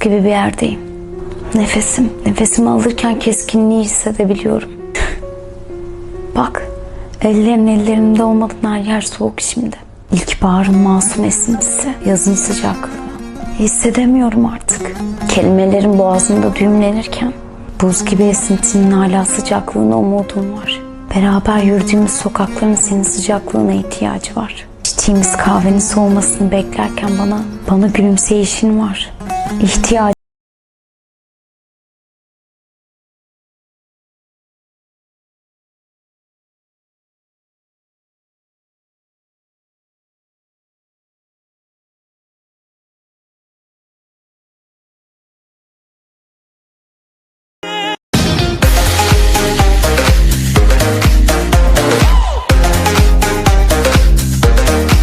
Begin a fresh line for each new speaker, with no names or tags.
gibi bir yerdeyim. Nefesim, nefesimi alırken keskinliği hissedebiliyorum. Bak, ellerin ellerimde olmadan her yer soğuk şimdi. İlkbaharın masum esintisi, yazın sıcaklığı. Hissedemiyorum artık. Kelimelerin boğazımda düğümlenirken buz gibi esintinin hala sıcaklığına umudum var. Beraber yürüdüğümüz sokakların senin sıcaklığına ihtiyacı var. İçtiğimiz kahvenin soğumasını beklerken bana, bana gülümseyişin var. İhtiyacı